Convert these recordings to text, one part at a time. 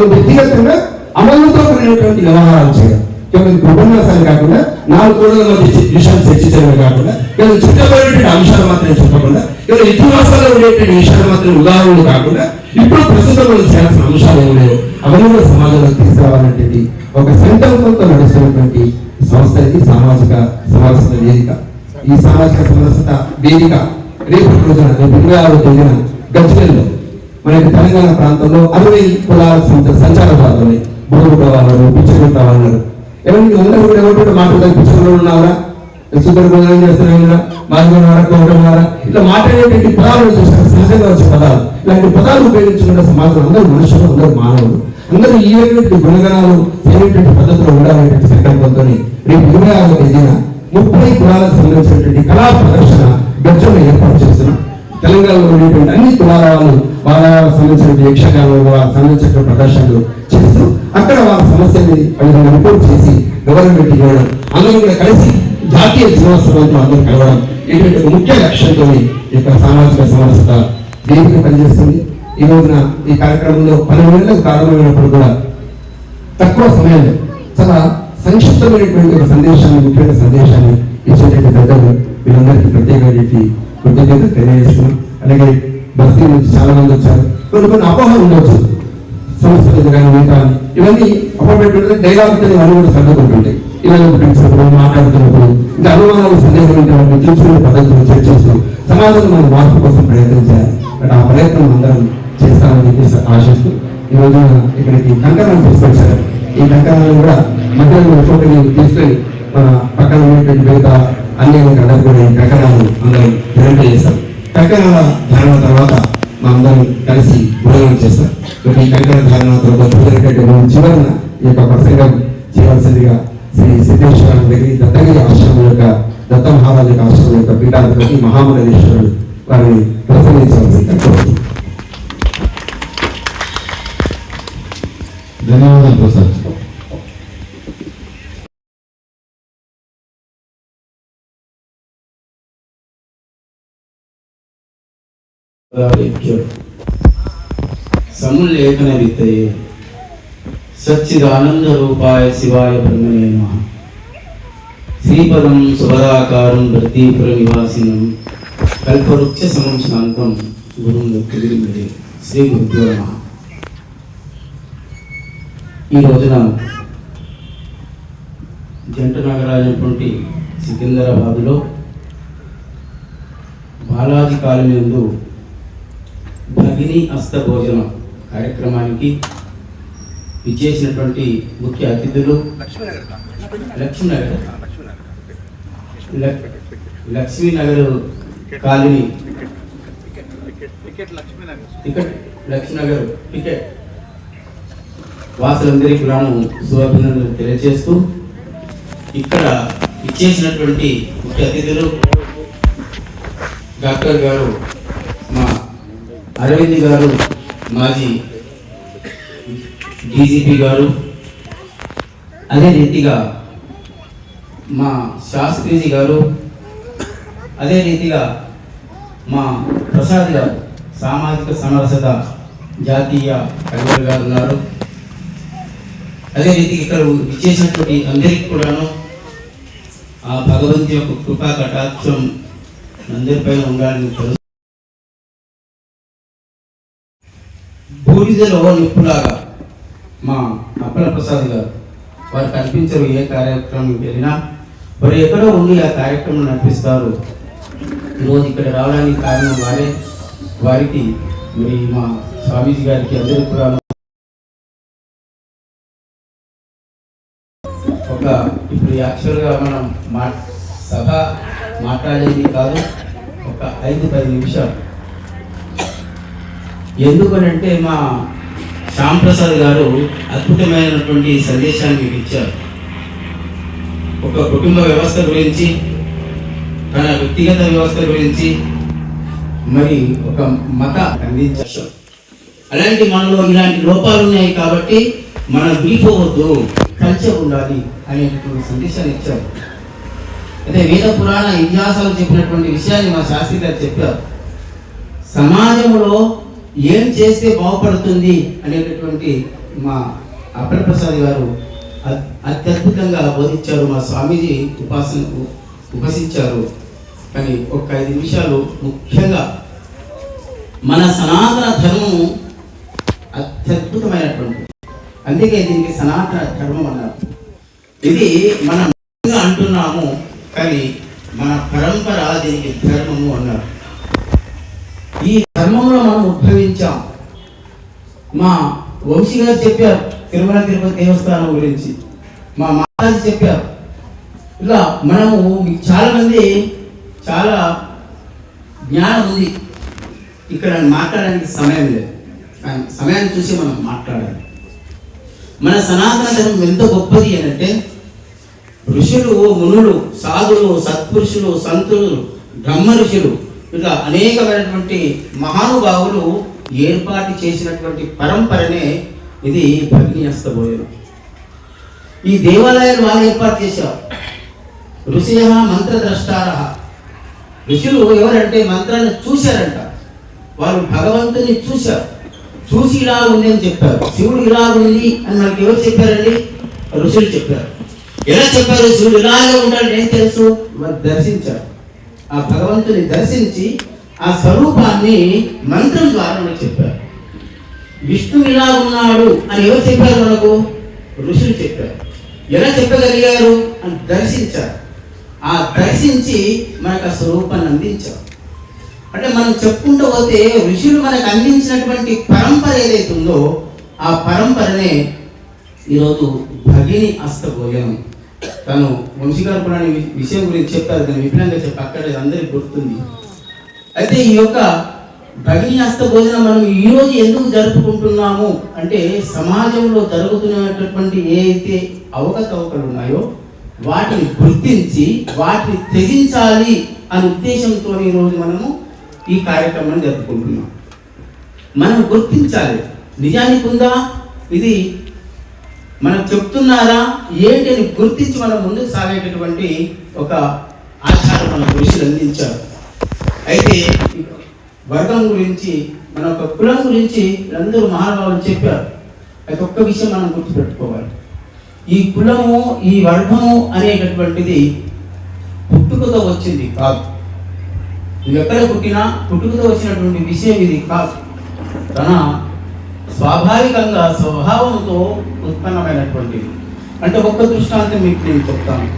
మనం వ్యక్తిగతంగా అమలుతో కూడినటువంటి వ్యవహారాలు చేయాలి కేవలం ఉపన్యాసాలు కాకుండా నాలుగు కోడల మధ్య విషయాలు చర్చించడమే కాకుండా కేవలం చుట్టబడినటువంటి అంశాలు మాత్రమే చెప్పకుండా కేవలం ఇతిహాసాల్లో ఉండేటువంటి విషయాలు మాత్రం ఉదాహరణలు కాకుండా ఇప్పుడు ప్రస్తుతం మనం చేయాల్సిన అంశాలు ఏమన్నాయో అవన్నీ కూడా సమాజంలో తీసుకురావాలంటే ఒక సంకల్పంతో నడుస్తున్నటువంటి సంస్థ ఇది సామాజిక సమరసత వేదిక. ఈ సామాజిక సమరసత వేదిక రేపు రోజున రేపు ఇరవై ఆరో తేదీన గజ్వేల్లో మనకి తెలంగాణ ప్రాంతంలో అరవై కులాల సంచార సంచారవాదులు ఉన్నాయి ప్రవాహాలు వాళ్ళు పిచ్చగుట్ట ఎవరికి అందరూ కూడా ఎవరు మాట్లాడతారు పిచ్చగులు ఉన్నారా సుందర భోజనం చేస్తున్నారా మాదిగోనారా కౌరవనారా ఇట్లా మాట్లాడేటువంటి పదాలు చూస్తారు సహజంగా వచ్చే పదాలు. ఇలాంటి పదాలు ఉపయోగించుకున్న సమాజం అందరూ మనుషులు అందరూ మానవులు. అందరూ ఈ విధమైనటువంటి గుణగణాలు చేయటువంటి పద్ధతిలో ఉండాలనేటువంటి సంకల్పంతో రేపు ఇరవై ఆరో తేదీన ముప్పై కులాలకు సంబంధించినటువంటి కళా ప్రదర్శన గర్జన ఏర్పాటు చేస్తున్నాం. తెలంగాణలో ఉండేటువంటి అన్ని కులాల వాళ్ళ సంబంధించిన యక్షగానం వాళ్ళకి సంబంధించిన ప్రదర్శనలు చేస్తూ అక్కడ వాళ్ళ సమస్యని వాళ్ళని రిపోర్ట్ చేసి గవర్నమెంట్ ఇవ్వడం అందరూ కూడా కలిసి జాతీయ దినోత్సవంతో అందరూ కలవడం ఇటువంటి ముఖ్య లక్ష్యంతో ఈ యొక్క సామాజిక సమరసత వేదిక పనిచేస్తుంది. ఈ రోజున ఈ కార్యక్రమంలో పన్నెండు గంటలకు ప్రారంభమైనప్పుడు కూడా తక్కువ సమయంలో చాలా సంక్షిప్తమైనటువంటి ఒక సందేశాన్ని ముఖ్యమైన సందేశాన్ని ఇచ్చేటువంటి పెద్దలు వీళ్ళందరికీ ప్రత్యేకమైనటువంటి కృతజ్ఞత తెలియజేస్తున్నాం అలాగే బస్తీ నుంచి చాలా మంది వచ్చారు. కొన్ని కొన్ని అపోహలు ఉండవచ్చు సంస్థలు కానీ మిగతా ఇవన్నీ అపాయింట్మెంట్ డైలాగ్ ఇవన్నీ కూడా సర్దుకుంటుంటాయి. ఇవన్నీ ప్రిన్సిపల్ మాట్లాడుతున్నప్పుడు ఇంకా అనుమానాలు సందేహం ఉంటే వాటిని తెలుసుకునే పద్ధతులు చర్చిస్తూ సమాజంలో మనం మార్పు కోసం ప్రయత్నం చేయాలి. బట్ ఆ ప్రయత్నం అందరం చేస్తామని చెప్పేసి ఆశిస్తూ ఈ రోజున ఇక్కడికి కంకణం తీసుకొచ్చారు. ఈ కంకణాలను కూడా మధ్యలో ఫోటోని తీసుకొని మన పక్కన ఉన్నటువంటి మిగతా అన్ని అందరూ కూడా ఈ కంకణాలు అందరం ధరింప చేస్తాం కంకణాల ధారణ తర్వాత మా అందరం కలిసి భోజనం చేస్తాం ఈ కంకణ ధారణ తర్వాత భోజనం కంటే ముందు చివరన ఈ యొక్క ప్రసంగం చేయవలసిందిగా శ్రీ సిద్ధేశ్వర దగ్గర దత్తగిరి ఆశ్రమం యొక్క దత్త మహారాజు యొక్క ఆశ్రమం యొక్క పీఠాధిపతి మహామనేశ్వరుడు వారిని ప్రసంగించవలసిందిగా కోరుతున్నాను ధన్యవాదాలు ప్రసాద్. సముల్లేఖన విత్తయే. సచ్చిదానంద రూపాయ శివాయ బ్రహ్మణే నమ. శ్రీపదం సుభదాకారం ప్రతీపుర నివాసినం కల్పవృక్ష సమం శాంతం గురుం దక్కిరిమిడే శ్రీ గురుభ్యో ఈ రోజున జంట నగరాలైనటువంటి సికింద్రాబాద్లో బాలాజీ కాలనీ అగ్ని అస్త భోజనం కార్యక్రమానికి విచ్చేసినటువంటి ముఖ్య అతిథులు Lakshminagar. Lakshminagar colony. Ticket Lakshminagar ticket. వాసులందరికీ కూడాను శుభాభినందనలు తెలియజేస్తూ ఇక్కడ ఇచ్చేసినటువంటి ముఖ్య అతిథులు డాక్టర్ గారు అరవింద్ గారు మాజీ డీజీపీ గారు అదే రీతిగా మా శాస్త్రిజీ గారు అదే రీతిగా మా ప్రసాద్ గారు సామాజిక సమరసత జాతీయ కన్వీనర్ గారు ఉన్నారు. అదే రీతిగా ఇక్కడ విచ్చేసినటువంటి అందరికీ కూడాను ఆ భగవంతు యొక్క కృపా కటాక్షం అందరిపైన ఉండాలని బూడిదలో నిప్పులాగా మా అప్పల ప్రసాద్ గారు వారు కనిపించరు ఏ కార్యక్రమంకి వెళ్ళినా. వారు ఎక్కడో ఉండి ఆ కార్యక్రమం నడిపిస్తారు. ఈరోజు ఇక్కడ రావడానికి కారణం వారే. వారికి మరి మా స్వామీజీ గారికి అందరికీ కూడా ఒక ఇప్పుడు యాక్చువల్గా మనం మా సభ మాట్లాడేది కాదు. ఒక ఐదు పది నిమిషాలు ఎందుకనంటే మా శ్యాంప్రసాద్ గారు అద్భుతమైనటువంటి సందేశాన్ని ఇచ్చారు. ఒక కుటుంబ వ్యవస్థ గురించి తన వ్యక్తిగత వ్యవస్థ గురించి మరి ఒక మత అందించారు అలాంటి మనలో ఇలాంటి లోపాలు ఉన్నాయి కాబట్టి మనం వీపోవద్దు కల్చర్ ఉండాలి అనేటువంటి సందేశాన్ని ఇచ్చారు. అయితే వేద పురాణ ఇతిహాసాలు చెప్పినటువంటి విషయాన్ని మా శాస్త్రి గారు చెప్పారు. సమాజంలో ఏం చేస్తే బాగుపడుతుంది అనేటటువంటి మా అప్పల ప్రసాద్ గారు అత్యద్భుతంగా బోధించారు మా స్వామీజీ ఉపాసన ఉపసించారు కానీ ఒక ఐదు నిమిషాలు ముఖ్యంగా మన సనాతన ధర్మం అత్యద్భుతమైనటువంటి అందుకే దీనికి సనాతన ధర్మం అన్నారు. ఇది మనం అంటున్నాము కానీ మన పరంపర దీనికి ధర్మము అన్నారు. ఈ ధర్మంలో మనం ఉద్భవించాం మా వంశీ గారు చెప్పారు తిరుమల తిరుపతి దేవస్థానం గురించి. మా మాతాజీ చెప్పారు ఇలా మనము చాలామంది చాలా మంది చాలా జ్ఞానం ఉంది. ఇక్కడ మాట్లాడడానికి సమయం లేదు. కానీ సమయాన్ని చూసి మనం మాట్లాడాలి. మన సనాతన ధర్మం ఎంత గొప్పది అంటే ఋషులు మునులు సాధులు సత్పురుషులు సంతులు బ్రహ్మ ఋషులు ఇట్లా అనేకమైనటువంటి మహానుభావులు ఏర్పాటు చేసినటువంటి పరంపరనే ఇది భగ్నియస్తబోయడం ఈ దేవాలయాలు వాళ్ళు ఏర్పాటు చేశారు. ఋషయ మంత్రద్రష్టార. ఋషులు ఎవరంటే మంత్రాన్ని చూశారంట. వాళ్ళు భగవంతుని చూశారు. చూసి ఇలా ఉంది అని చెప్పారు. శివుడు ఇలా ఉంది అని మనకి ఎవరు చెప్పారండి? ఋషులు చెప్పారు. ఎలా చెప్పారు? శివుడు ఇలాగే ఉంటాడు ఏం తెలుసు? వారు దర్శించారు. ఆ భగవంతుని దర్శించి ఆ స్వరూపాన్ని మంత్రం ద్వారా మనకు చెప్పారు. విష్ణు ఇలా ఉన్నాడు అని ఎవరు చెప్పారు మనకు? ఋషులు చెప్పారు. ఎలా చెప్పగలిగారు? అని దర్శించారు. ఆ దర్శించి మనకు ఆ స్వరూపాన్ని అందించారు. అంటే మనం చెప్పుకుంటూ పోతే ఋషులు మనకు అందించినటువంటి పరంపర ఏదైతే ఉందో ఆ పరంపరనే ఈరోజు భగిని అస్తభోజనం తను వంశీకల్పన అనే విషయం గురించి చెప్పారు దాన్ని విభిన్నంగా చెప్పి అక్కడ అందరికి గుర్తుంది. అయితే ఈ యొక్క భగిని హస్త భోజనం మనం ఈ రోజు ఎందుకు జరుపుకుంటున్నాము అంటే సమాజంలో జరుగుతున్నటువంటి ఏ అయితే అవకతవకలు ఉన్నాయో వాటిని గుర్తించి వాటిని తెగించాలి అనే ఉద్దేశంతో ఈరోజు మనము ఈ కార్యక్రమాన్ని జరుపుకుంటున్నాం. మనం గుర్తించాలి. నిజానికి ఉందా? ఇది మనం చెప్తున్నారా ఏంటి అని గుర్తించి మనం ముందుకు సాగేటటువంటి ఒక ఆచారం మన ఋషులు అందించారు అయితే వర్గం గురించి మన ఒక కులం గురించి అందరూ మహానుభావులు చెప్పారు. అయితే ఒక్క విషయం మనం గుర్తుపెట్టుకోవాలి. ఈ కులము ఈ వర్గము అనేటటువంటిది పుట్టుకతో వచ్చింది కాదు. ఎక్కడ పుట్టినా పుట్టుకతో వచ్చినటువంటి విషయం ఇది కాదు. తన స్వాభావికంగా స్వభావంతో ఉత్పన్నమైనటువంటిది అంటే ఒక్క దృష్టాంతం మీకు నేను చెప్తాను.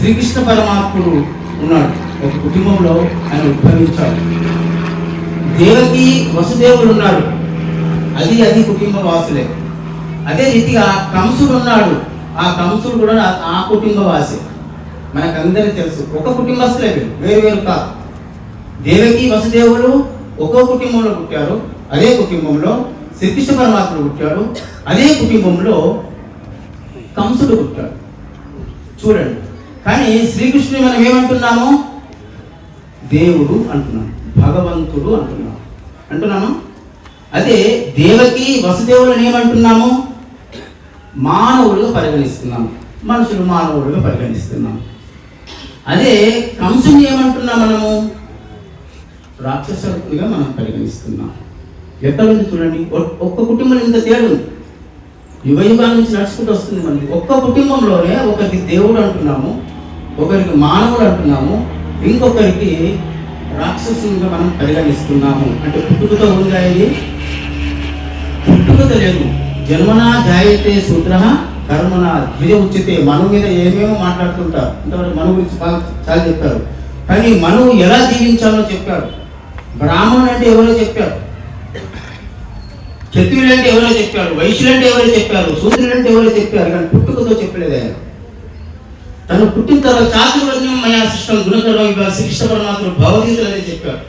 శ్రీకృష్ణ పరమాత్ముడు ఉన్నాడు. ఒక కుటుంబంలో ఆయన ఉద్భవించాడు. దేవకి వసుదేవుడు ఉన్నాడు. అది అది కుటుంబ వాసులే అదే రీతిగా కంసుడు ఉన్నాడు. ఆ కంసుడు కూడా ఆ- కుటుంబ వాసే మనకందరికీ తెలుసు. ఒక కుటుంబస్తులే వేరు వేరు కాదు. దేవకి వసుదేవులు ఒక్కో కుటుంబంలో పుట్టారు. అదే కుటుంబంలో శ్రీకృష్ణ పరమాత్ముడు పుట్టాడు. అదే కుటుంబంలో కంసుడు పుట్టాడు. చూడండి. కానీ శ్రీకృష్ణుని మనం ఏమంటున్నాము? దేవుడు అంటున్నాం. భగవంతుడు అంటున్నాం. అంటున్నాము? అదే దేవకి వసుదేవులను ఏమంటున్నాము? మానవులుగా పరిగణిస్తున్నాము మనుషులు మానవులుగా పరిగణిస్తున్నాం. అదే కంసుని ఏమంటున్నాం మనము? రాక్షసుడిగా మనం పరిగణిస్తున్నాం. ఎక్కడ ఉంది చూడండి? ఒ- ఒక్క కుటుంబం ఇంత తేడా ఉంది యుగ యుగాల నుంచి నడుచుకుంటూ వస్తుంది మనకి ఒక్క కుటుంబంలోనే ఒకరికి దేవుడు అంటున్నాము ఒకరికి మానవుడు అంటున్నాము ఇంకొకరికి రాక్షసునిగా మనం పరిగణిస్తున్నాము. అంటే పుట్టుకతో ఉందా ఇది? పుట్టుకత లేదు. జన్మనా జాయతే సూత్ర కర్మన ద్విజ ఉచితే మనం మీద ఏమేమో మాట్లాడుతుంటారు. ఇంతవరకు మనం గురించి బాగా చాలా చెప్పారు. కానీ మనం ఎలా జీవించాలో చెప్పాడు. బ్రాహ్మణుడు అంటే ఎవరో చెప్పారు క్షత్రియులు అంటే ఎవరో చెప్పారు వైశ్యులు అంటే ఎవరో చెప్పారు శూద్రులు అంటే ఎవరో చెప్పారు కానీ పుట్టుకతో చెప్పలేదు ఆయన. తను పుట్టిన తర్వాత చాతుర్వర్ణం మయా సృష్టం గుణకరం ఇవాళ శ్రీకృష్ణ పరమాత్మ భగవద్గీతలు అనేది చెప్పారు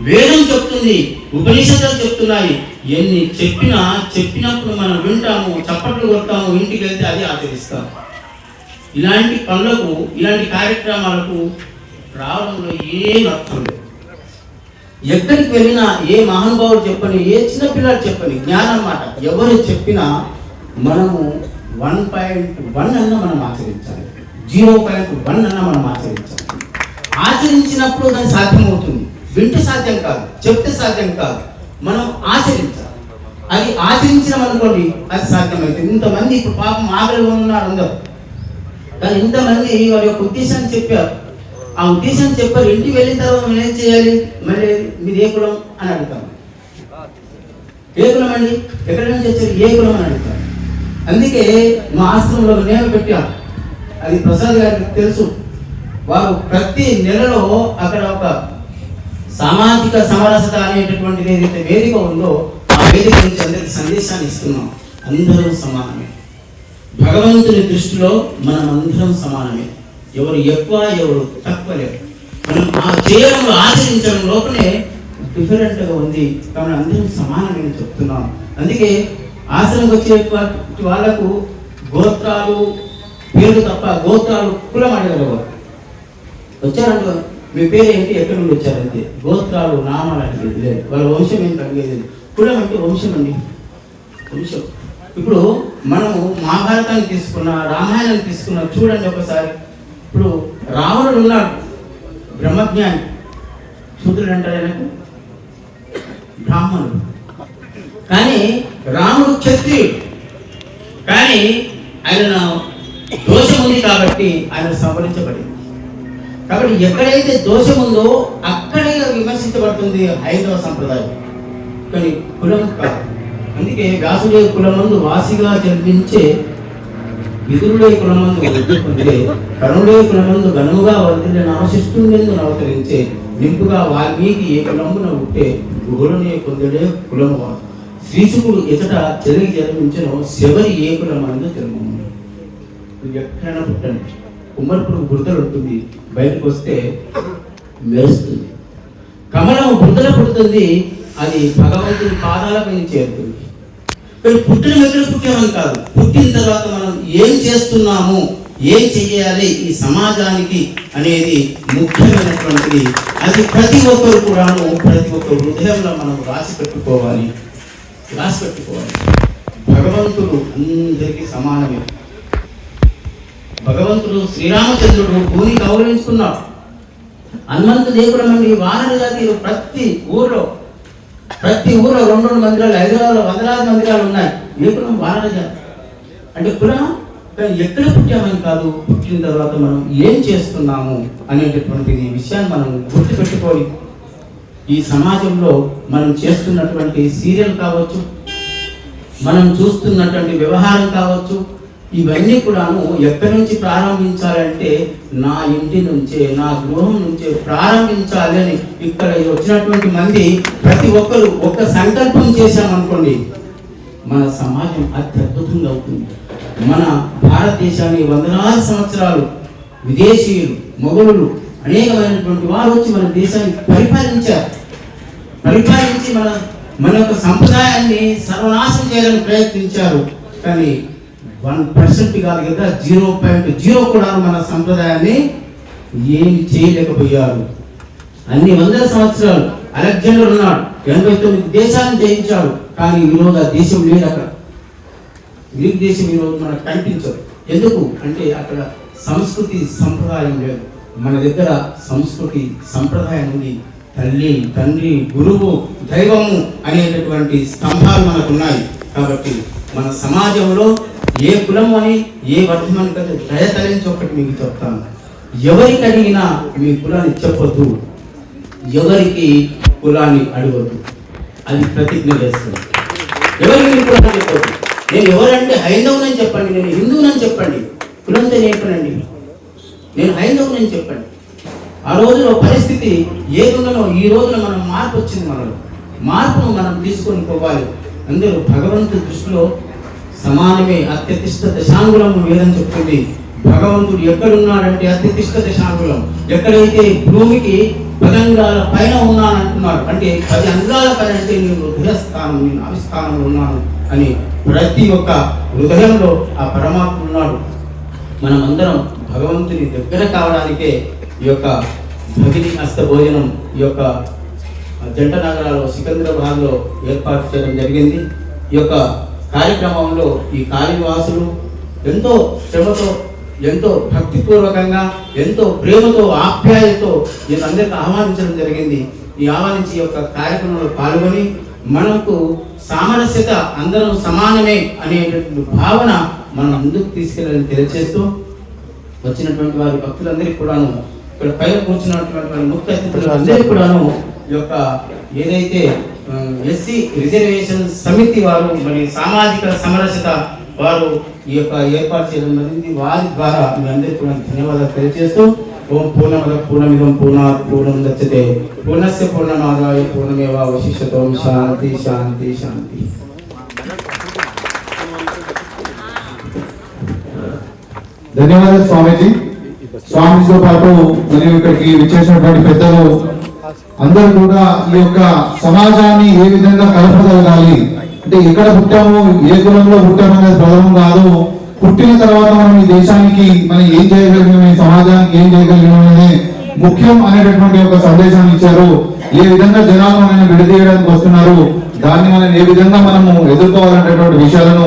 వేదం చెప్తుంది ఉపనిషత్తులు చెప్తున్నాయి. ఎన్ని చెప్పినా చెప్పినప్పుడు మనం వింటాము చప్పట్లు కొడతాము ఇంటికి వెళ్తే అది ఆచరిస్తాము ఇలాంటి పనులకు ఇలాంటి కార్యక్రమాలకు రావడంలో ఏం అర్థం లేదు. ఎక్కడికి వెళ్ళినా ఏ మహానుభావుడు చెప్పని ఏ చిన్నపిల్లలు చెప్పని జ్ఞానం మాట ఎవరు చెప్పినా మనము వన్ పాయింట్ వన్ అన్న మనం ఆచరించాలి. జీరో పాయింట్ వన్ అన్న మనం ఆచరించాలి. ఆచరించినప్పుడు దాన్ని సాధ్యమవుతుంది. వింటే సాధ్యం కాదు చెప్తే సాధ్యం కాదు. మనం ఆచరించాలి. అది ఆచరించినాం అనుకోండి అది సాధ్యమవుతుంది ఇంతమంది ఇప్పుడు పాపం ఆకలి ఉన్నారు అందరూ. కానీ ఇంతమంది వారి యొక్క ఉద్దేశాన్ని చెప్పారు. ఆ ఉద్దేశం చెప్పారు ఇంటికి వెళ్ళిన తర్వాత మనం ఏం చేయాలి? మళ్ళీ మీరు ఏ కులం అని అడుగుతాం. ఏ కులం అండి? ఎక్కడి నుంచి వచ్చారు? ఏ కులం అని అడుగుతాం. అందుకే మా ఆశ్రమంలో నేను నియమం పెట్టాం అది ప్రసాద్ గారికి తెలుసు. వారు ప్రతి నెలలో అక్కడ ఒక సామాజిక సమరసత అనేటటువంటిది ఏదైతే వేదిక ఉందో ఆ వేదిక నుంచి అందరికి సందేశాన్ని ఇస్తున్నాం. అందరూ సమానమే. భగవంతుని దృష్టిలో మనం అందరం సమానమే. ఎవరు ఎక్కువ ఎవరు తక్కువ లేరు. మనం ఆ చేయడంలో ఆచరించడం లోపలే డిఫరెంట్గా ఉంది. కాబట్టి అందరం సమానం అని చెప్తున్నాం. అందుకే ఆశ్రమకు వచ్చే వాళ్ళకు గోత్రాలు పేరు తప్ప గోత్రాలు కులం అడగలవారు వచ్చారంట. మీ పేరు ఏంటి? ఎక్కడి నుండి వచ్చారంటే గోత్రాలు నామాలు అడిగేది లేదు. వాళ్ళ వంశం ఏంటి అడిగేది కులం అంటే వంశం అండి. వంశం. ఇప్పుడు మనము మహాభారతాన్ని తీసుకున్న రామాయణాన్ని తీసుకున్న చూడండి ఒకసారి. ఇప్పుడు రావణుడు ఉన్నాడు. బ్రహ్మజ్ఞాని. శూద్రుడు అంటారు ఆయనకు? బ్రాహ్మణుడు. కానీ రాముడు క్షత్రియుడు. కానీ ఆయన దోషం ఉంది కాబట్టి ఆయన సంహరించబడింది. కాబట్టి ఎక్కడైతే దోషం ఉందో అక్కడే విమర్శించబడుతుంది హైందవ సంప్రదాయం. కానీ కులం కాదు. అందుకే వ్యాసుడే కులమందు వాసిగా జన్మించే విదురుడే కులమందు వృద్ధి పొందిలే కరుణుడే కులమందు ఘనముగా వర్ధిల్లిన ఆశిష్టుండెందు అవతరించే నింపుగా వాల్మీకి ఏ కులమున ఉంటే గుహులనే పొందడే కులము శ్రీశుకుడు ఎదుట చెలిగి జన్మించిన శబరి ఏ కులమందు జన్మము. ఎక్కడైనా పుట్టండి. కుమ్మరిపుడు బురదలు ఉంటుంది. బయటకు వస్తే మెరుస్తుంది. కమలం బురదల పుడుతుంది. అది భగవంతుని పాదాలపై చేరుతుంది. మీరు పుట్టిన ఎక్కడ పుట్టామని కాదు పుట్టిన తర్వాత మనం ఏం చేస్తున్నాము ఏం చెయ్యాలి ఈ సమాజానికి అనేది ముఖ్యమైనటువంటిది. అది ప్రతి ఒక్కరు కూడాను ప్రతి ఒక్క హృదయంలో మనం రాసి పెట్టుకోవాలి రాసి పెట్టుకోవాలి. భగవంతుడు అందరికీ సమానమే. భగవంతుడు శ్రీరామచంద్రుడు భూమి కౌలించుకున్నాడు హనుమంతు దేవుడు మంది వానర ప్రతి ఊర్లో ప్రతి ఊర్లో రెండు రెండు మందిరాలు హైదరాబాద్లో వందలాది మందిరాలు ఉన్నాయి. ఏ కులం వానర అంటే కులం ఎక్కడ పుట్టామని కాదు పుట్టిన తర్వాత మనం ఏం చేస్తున్నాము అనేటటువంటి విషయాన్ని మనం గుర్తుపెట్టుకోవాలి. ఈ సమాజంలో మనం చేస్తున్నటువంటి సీరియల్ కావచ్చు మనం చూస్తున్నటువంటి వ్యవహారం కావచ్చు ఇవన్నీ కూడాను ఎక్కడి నుంచి ప్రారంభించాలంటే నా ఇంటి నుంచే నా గృహం నుంచే ప్రారంభించాలి అని ఇక్కడ వచ్చినటువంటి మంది ప్రతి ఒక్కరు ఒక సంకల్పం చేశామనుకోండి మన సమాజం అత్యద్భుతంగా అవుతుంది. మన భారతదేశాన్ని వందలాది సంవత్సరాలు విదేశీయులు మొఘలులు అనేకమైనటువంటి వారు వచ్చి మన దేశాన్ని పరిపాలించారు. పరిపాలించి మన మన యొక్క సంప్రదాయాన్ని సర్వనాశం చేయాలని ప్రయత్నించారు. కానీ వన్ పర్సెంట్ కాదు కదా జీరో పాయింట్ జీరో కూడా మన సంప్రదాయాన్ని ఏమి చేయలేకపోయారు. అన్ని వందల సంవత్సరాలు అలెగ్జాండర్ ఉన్నాడు ఎనభై తొమ్మిది దేశాలను జయించాడు కానీ ఈరోజు ఆ దేశం లేదు అక్కడ. గ్రీక్ దేశం ఈరోజు మనకు కనిపించదు. ఎందుకు? అంటే అక్కడ సంస్కృతి సంప్రదాయం లేదు. మన దగ్గర సంస్కృతి సంప్రదాయం ఉంది. తల్లి తండ్రి గురువు దైవము అనేటటువంటి స్తంభాలు మనకు ఉన్నాయి. కాబట్టి మన సమాజంలో ఏ కులం అని ఏ వర్గం అని కదా దయ తరించి ఒకటి మీకు చెప్తాను. ఎవరికి అడిగినా మీ కులాన్ని చెప్పొద్దు ఎవరికి కులాన్ని అడగద్దు. అది ప్రతిజ్ఞ చేస్తుంది. ఎవరికి మీరు కులాన్ని చెప్పొద్దు నేను ఎవరంటే హైందవునని చెప్పండి నేను హిందువునని చెప్పండి. కులంతో నేర్పనండి నేను హైందవునని చెప్పండి. ఆ రోజులో పరిస్థితి ఏదున్నదో ఈ రోజున మనం మార్పు వచ్చింది మనలో. మార్పును మనం తీసుకొని పోవాలి. అందరూ భగవంతుడి దృష్టిలో సమానమే అత్యతిష్ట దశాంగులం వేదం చెప్తుంది. భగవంతుడు ఎక్కడున్నాడంటే అత్యతిష్ట దశాంగులం ఎక్కడైతే భూమికి పది అంగాల పైన ఉన్నానంటున్నారు అంటే పది అంగాల పైన అంటే నేను హృదయస్థానం నేను అవిస్థానంలో ఉన్నాను అని ప్రతి ఒక్క హృదయంలో ఆ పరమాత్మ ఉన్నాడు. మనమందరం భగవంతుని దగ్గర కావడానికే ఈ యొక్క భగిని హస్త భోజనం ఈ యొక్క జంట నగరాల్లో సికింద్రాబాద్లో ఏర్పాటు చేయడం జరిగింది. ఈ యొక్క కార్యక్రమంలో ఈ కాళీవాసులు ఎంతో శ్రమతో ఎంతో భక్తిపూర్వకంగా ఎంతో ప్రేమతో ఆప్యాయతో నేను అందరికీ ఆహ్వానించడం జరిగింది. ఈ ఆహ్వానించి యొక్క కార్యక్రమంలో పాల్గొని మనకు సామరస్యత అందరం సమానమే అనేటువంటి భావన మనం ముందుకు తీసుకెళ్ళాలని తెలియజేస్తూ వచ్చినటువంటి వారి భక్తులందరికీ కూడాను ఇక్కడ పైన కూర్చున్నటువంటి వారి ముఖ్య అతిథులు అందరికీ కూడాను ఈ యొక్క ఏదైతే ఎస్సీ రిజర్వేషన్ సమితి వారు మరి సామాజిక సమరసత వారు ఈ యొక్క ఏర్పాటు చేయడం జరిగింది. వారి ద్వారా మీ అందరికీ కూడా ధన్యవాదాలు తెలియజేస్తూ ఓం పూర్ణమద పూర్ణమిదం పూర్ణ పూర్ణం దచ్చతే పూర్ణస్య పూర్ణమాదాయ పూర్ణమేవ వశిష్యతో శాంతి శాంతి శాంతి. ధన్యవాదాలు స్వామీజీ. స్వామీజీతో పాటు మరియు ఇక్కడికి విచ్చేసినటువంటి పెద్దలు అందరూ కూడా ఈ యొక్క సమాజాన్ని ఏ విధంగా కలపగలగాలి? అంటే ఎక్కడ పుట్టాము ఏ కులంలో పుట్టాము అనేది ప్రధానం కాదు. పుట్టిన తర్వాత మనం ఈ దేశానికి మనం ఏం చేయగలిగినాం ఈ సమాజానికి ఏం చేయగలిగినాం అనేది ముఖ్యం అనేటటువంటి ఒక సందేశాన్ని ఇచ్చారు. ఏ విధంగా జనాలు మనం విడదీయడానికి వస్తున్నారు దాన్ని మనం ఏ విధంగా మనము ఎదుర్కోవాలనేటువంటి విషయాలను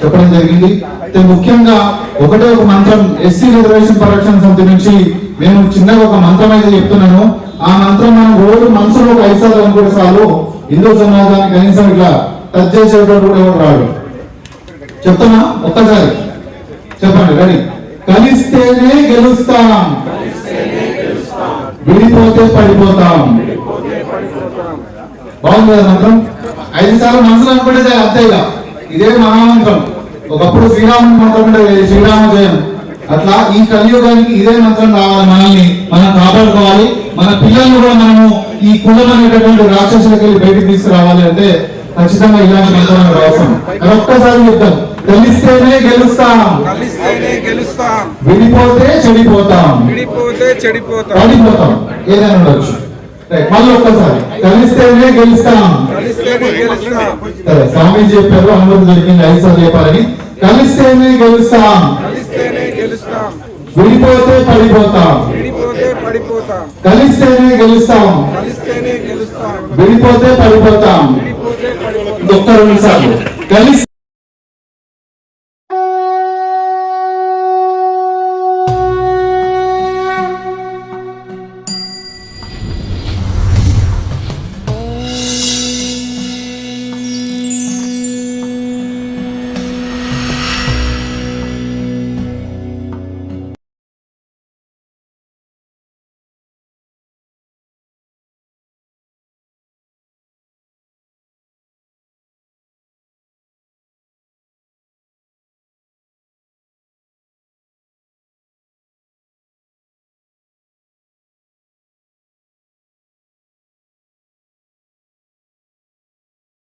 చెప్పడం జరిగింది. అయితే ముఖ్యంగా ఒకటే ఒక మంత్రం ఎస్సీ రిజర్వేషన్ పరిరక్షణ సమితి నుంచి మేము చిన్నగా ఒక మంత్రం అయితే చెప్తున్నాను. ఆ మంత్రం మనం రోజు మనసులో ఒక ఐదు సార్లు అనుకుంటే చాలు. హిందూ సమాజానికి కనీసం ఇట్లా టచ్ చేసేటోడు కూడా ఎవరు రాడు? చెప్తున్నా? ఒక్కసారి. చెప్పండి రెడీ కలిస్తేనే గెలుస్తాం. విడిపోతే పడిపోతాం. బాగుంది కదా మంత్రం? ఐదు సార్లు మనసులో అనుకుంటే చాలు అంతే ఇక ఇదే మహామంత్రం. ఒకప్పుడు శ్రీరాముని మంత్రం ఉండేది శ్రీరామ జయం. అట్లా ఈ కలియుగానికి ఇదే మంత్రం కావాలి మనల్ని మనం కాపాడుకోవాలి. మన పిల్లల్ని కూడా మనము ఈ కులం అనేటటువంటి రాక్షసులకి వెళ్ళి బయటికి తీసుకురావాలి అంటే ఖచ్చితంగా ఇలాంటి మంత్రం అవసరం ఒక్కసారి చెప్తాం తెలిస్తేనే గెలుస్తాం. విడిపోతే చెడిపోతాం. విడిపోతే చెడిపోతాం. పడిపోతాం. ఏదైనా ఉండొచ్చు. మళ్ళీ ఒక్కసారి కలిస్తేనే గెలుస్తాం. స్వామీజీ చెప్పారు అనుమతి దొరికింది ఐదు సార్లు చెప్పాలని కలిస్తేనే గెలుస్తాం. గెలుస్తాం. విడిపోతే పడిపోతాం. విడిపోతే పడిపోతాం. కలిస్తేనే గెలుస్తాం. కలిస్తేనే గెలుస్తాం. విడిపోతే పడిపోతాం. విడిపోతే పడిపోతాం. ఇంకొక రెండు సార్లు కలిస్తే